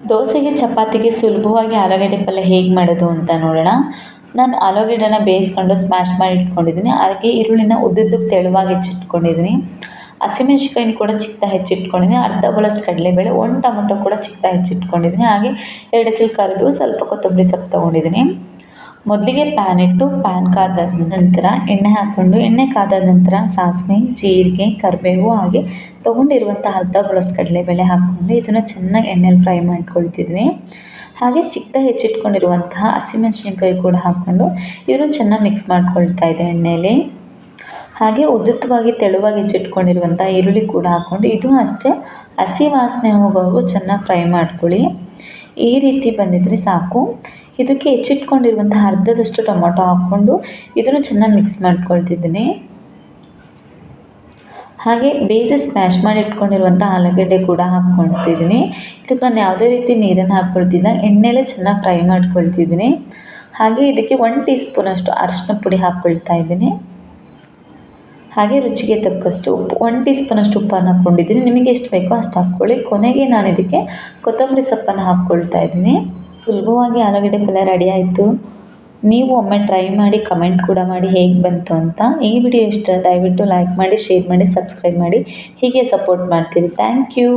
ದೋಸೆಗೆ ಚಪಾತಿಗೆ ಸುಲಭವಾಗಿ ಆಲೂಗಡ್ಡೆ ಪಲ್ಯ ಹೇಗೆ ಮಾಡೋದು ಅಂತ ನೋಡೋಣ. ನಾನು ಆಲೂಗಡ್ಡೆನ ಬೇಯಿಸ್ಕೊಂಡು ಸ್ಮ್ಯಾಶ್ ಮಾಡಿ ಇಟ್ಕೊಂಡಿದ್ದೀನಿ. ಹಾಗೆ ಈರುಳ್ಳಿನ ಉದ್ದುದ್ದಕ್ಕೆ ತೆಳುವಾಗಿ ಹೆಚ್ಚಿಟ್ಕೊಂಡಿದ್ದೀನಿ. ಹಸಿಮೆಣ್ಸಿನ್ಕಾಯಿನ ಕೂಡ ಚಿಕ್ಕದಾಗಿ ಹೆಚ್ಚಿಟ್ಕೊಂಡಿದ್ದೀನಿ. ಅರ್ಧ ಬೌಲಷ್ಟು ಕಡಲೆಬೇಳೆ, ಒಂದು ಟೊಮೊಟೊ ಕೂಡ ಚಿಕ್ಕದಾಗಿ ಹೆಚ್ಚಿಟ್ಕೊಂಡಿದ್ದೀನಿ. ಹಾಗೆ ಎರಡು ಹೆಸರು ಕರಿಬೇವು ಸ್ವಲ್ಪ ಕೊತ್ತಂಬರಿ ಸೊಪ್ಪು ತೊಗೊಂಡಿದ್ದೀನಿ. ಮೊದಲಿಗೆ ಪ್ಯಾನ್ ಇಟ್ಟು ಪ್ಯಾನ್ ಕಾದ ನಂತರ ಎಣ್ಣೆ ಹಾಕ್ಕೊಂಡು, ಎಣ್ಣೆ ಕಾದ ನಂತರ ಸಾಸಿವೆ, ಜೀರಿಗೆ, ಕರಿಬೇವು ಹಾಗೆ ತೊಗೊಂಡಿರುವಂಥ ಅರ್ಧ ಬೌಲಷ್ಟು ಕಡಲೆಬೇಳೆ ಹಾಕ್ಕೊಂಡು ಇದನ್ನು ಚೆನ್ನಾಗಿ ಎಣ್ಣೆಲಿ ಫ್ರೈ ಮಾಡ್ಕೊಳ್ತಿದ್ವಿ. ಹಾಗೆ ಚಿಕ್ಕದಾಗಿ ಹೆಚ್ಚಿಟ್ಕೊಂಡಿರುವಂತಹ ಹಸಿಮೆಣ್ಸಿನ್ಕಾಯಿ ಕೂಡ ಹಾಕ್ಕೊಂಡು ಇದನ್ನು ಚೆನ್ನಾಗಿ ಮಿಕ್ಸ್ ಮಾಡ್ಕೊಳ್ತಾ ಇದೆ ಎಣ್ಣೆಯಲ್ಲಿ ಹಾಗೆ ಉದ್ದುತ್ತವಾಗಿ ತೆಳುವಾಗಿ ಹೆಚ್ಚಿಟ್ಕೊಂಡಿರುವಂಥ ಈರುಳ್ಳಿ ಕೂಡ ಹಾಕ್ಕೊಂಡು ಇದು ಅಷ್ಟೇ, ಹಸಿ ವಾಸನೆ ಹೋಗೋವರೆಗೂ ಚೆನ್ನಾಗಿ ಫ್ರೈ ಮಾಡ್ಕೊಳ್ಳಿ. ಈ ರೀತಿ ಬಂದಿದ್ದರೆ ಸಾಕು. ಇದಕ್ಕೆ ಹೆಚ್ಚಿಟ್ಕೊಂಡಿರುವಂಥ ಅರ್ಧದಷ್ಟು ಟೊಮೊಟೊ ಹಾಕ್ಕೊಂಡು ಇದನ್ನು ಚೆನ್ನಾಗಿ ಮಿಕ್ಸ್ ಮಾಡ್ಕೊಳ್ತಿದ್ದೀನಿ. ಹಾಗೆ ಬೇಯಿಸಿ ಸ್ಮ್ಯಾಶ್ ಮಾಡಿ ಇಟ್ಕೊಂಡಿರುವಂಥ ಆಲೂಗಡ್ಡೆ ಕೂಡ ಹಾಕ್ಕೊಳ್ತಿದ್ದೀನಿ. ಇದಕ್ಕೆ ನಾನು ಯಾವುದೇ ರೀತಿ ನೀರನ್ನು ಹಾಕ್ಕೊಳ್ತಿಲ್ಲ, ಎಣ್ಣೆಲೇ ಚೆನ್ನಾಗಿ ಫ್ರೈ ಮಾಡ್ಕೊಳ್ತಿದ್ದೀನಿ. ಹಾಗೆ ಇದಕ್ಕೆ ಒನ್ ಟೀ ಸ್ಪೂನಷ್ಟು ಅರಶಿನ ಪುಡಿ ಹಾಕ್ಕೊಳ್ತಾ ಇದ್ದೀನಿ. ಹಾಗೆ ರುಚಿಗೆ ತಕ್ಕಷ್ಟು ಉಪ್ಪು ಒನ್ ಟೀ ಸ್ಪೂನಷ್ಟು ಉಪ್ಪನ್ನು ಹಾಕ್ಕೊಂಡಿದ್ದೀನಿ. ನಿಮಗೆ ಎಷ್ಟು ಬೇಕೋ ಅಷ್ಟು ಹಾಕ್ಕೊಳ್ಳಿ. ಕೊನೆಗೆ ನಾನು ಇದಕ್ಕೆ ಕೊತ್ತಂಬರಿ ಸೊಪ್ಪನ್ನು ಹಾಕ್ಕೊಳ್ತಾ ಇದ್ದೀನಿ. ಸುಲಭವಾಗಿ ಆಲೂಗಡ್ಡೆ ಪಲ್ಯ ರೆಡಿ ಆಯಿತು. ನೀವು ಒಮ್ಮೆ ಟ್ರೈ ಮಾಡಿ ಕಮೆಂಟ್ ಕೂಡ ಮಾಡಿ ಹೇಗೆ ಬಂತು ಅಂತ ಈ ವಿಡಿಯೋ ಇಷ್ಟ ದಯವಿಟ್ಟು ಲೈಕ್ ಮಾಡಿ ಶೇರ್ ಮಾಡಿ ಸಬ್ಸ್ಕ್ರೈಬ್ ಮಾಡಿ. ಹೀಗೆ ಸಪೋರ್ಟ್ ಮಾಡ್ತೀರಿ. Thank you